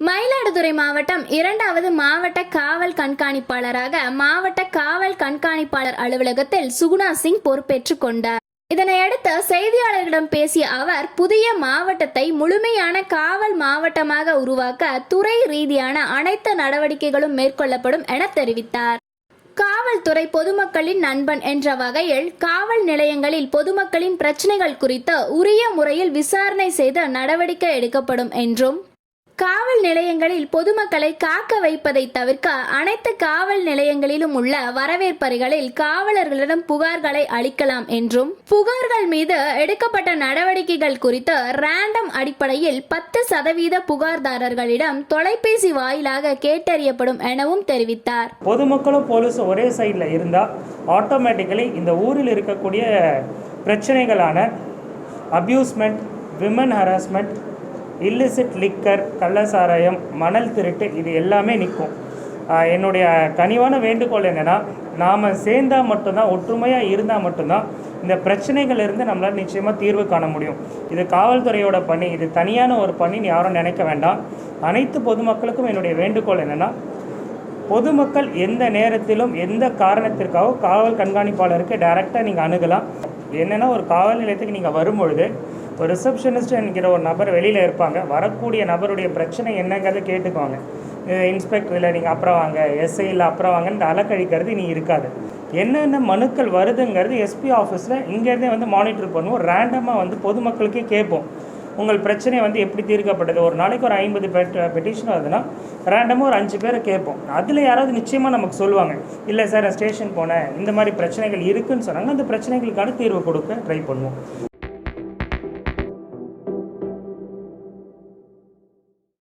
மயிலாடுதுறை மாவட்டம் இரண்டாவது மாவட்ட காவல் கண்காணிப்பாளராக மாவட்ட காவல் கண்காணிப்பாளர் அலுவலகத்தில் சுகுணா சிங் பொறுப்பேற்றுக் கொண்டார். இதனையடுத்து செய்தியாளர்களிடம் பேசிய அவர் புதிய மாவட்டத்தை முழுமையான காவல் மாவட்டமாக உருவாக்க துறை ரீதியான அனைத்து நடவடிக்கைகளும் மேற்கொள்ளப்படும் என தெரிவித்தார். காவல்துறை பொதுமக்களின் நண்பன் என்ற வகையில் காவல் நிலையங்களில் பொதுமக்களின் பிரச்சனைகள் குறித்து உரிய முறையில் விசாரணை செய்து நடவடிக்கை எடுக்கப்படும் என்றும் காவல் நிலையங்களில் பொதுமக்களை காக்க வைப்பதை தவிர்க்க அனைத்து காவல் நிலையங்களிலும் உள்ள வரவேற்பறைகளில் காவலர்களிடம் புகார்களை அளிக்கலாம் என்றும் புகார்கள் மீது எடுக்கப்பட்ட நடவடிக்கைகள் குறித்து ரேண்டம் அடிப்படையில் பத்து சதவீத புகார்தாரர்களிடம் தொலைபேசி வாயிலாக கேட்டறியப்படும் எனவும் தெரிவித்தார். பொதுமக்களும் போலீஸும் ஒரே சைடில் இருந்தால் ஆட்டோமேட்டிக்கலி இந்த ஊரில் இருக்கக்கூடிய பிரச்சனைகளான abusement women harassment illicit liquor கள்ளசாராயம் மணல் திருட்டு இது எல்லாமே நிற்கும் என்னுடைய கனிவான வேண்டுகோள் என்னென்னா நாம் சேர்ந்தால் மட்டும்தான் ஒற்றுமையாக இருந்தால் மட்டும்தான் இந்த பிரச்சனைகள் இருந்து நம்மளால் நிச்சயமாக தீர்வு காண முடியும். இது காவல்துறையோட பணி இது தனியான ஒரு பணின்னு யாரும் நினைக்க வேண்டாம். அனைத்து பொதுமக்களுக்கும் என்னுடைய வேண்டுகோள் என்னென்னா பொதுமக்கள் எந்த நேரத்திலும் எந்த காரணத்திற்காகவும் காவல் கண்காணிப்பாளருக்கு டைரெக்டாக நீங்கள் அணுகலாம். என்னென்னா ஒரு காவல் நிலையத்துக்கு நீங்கள் வரும்பொழுது ஒரு ரிசப்ஷனிஸ்ட் என்கிற ஒரு நபர் வெளியில் இருப்பாங்க. வரக்கூடிய நபருடைய பிரச்சனை என்னங்கிறத கேட்டுக்குவாங்க இன்ஸ்பெக்டர் இல்லை நீங்கள் அப்புறம் வாங்க எஸ்ஐ இல்லை அப்புறம் வாங்கன்னு இந்த அலக்கழிக்கிறது நீ இருக்காது. என்னென்ன மனுக்கள் வருதுங்கிறது எஸ்பி ஆஃபீஸில் இங்கேருந்தே வந்து மானிட்டர் பண்ணுவோம். ரேண்டமாக வந்து பொதுமக்களுக்கே கேட்போம். உங்கள் பிரச்சனை வந்து எப்படி தீர்க்கப்பட்டது? ஒரு நாளைக்கு ஒரு ஐம்பது பெட்டிஷன் வருதுன்னா ரேண்டமாக ஒரு அஞ்சு பேரை கேட்போம். அதில் யாராவது நிச்சயமாக நமக்கு சொல்லுவாங்க. இல்லை சார் நான் ஸ்டேஷன் போனேன். இந்த மாதிரி பிரச்சனைகள் இருக்குதுன்னு சொன்னாங்க அந்த பிரச்சனைகளுக்கான தீர்வு கொடுக்க ட்ரை பண்ணுவோம்.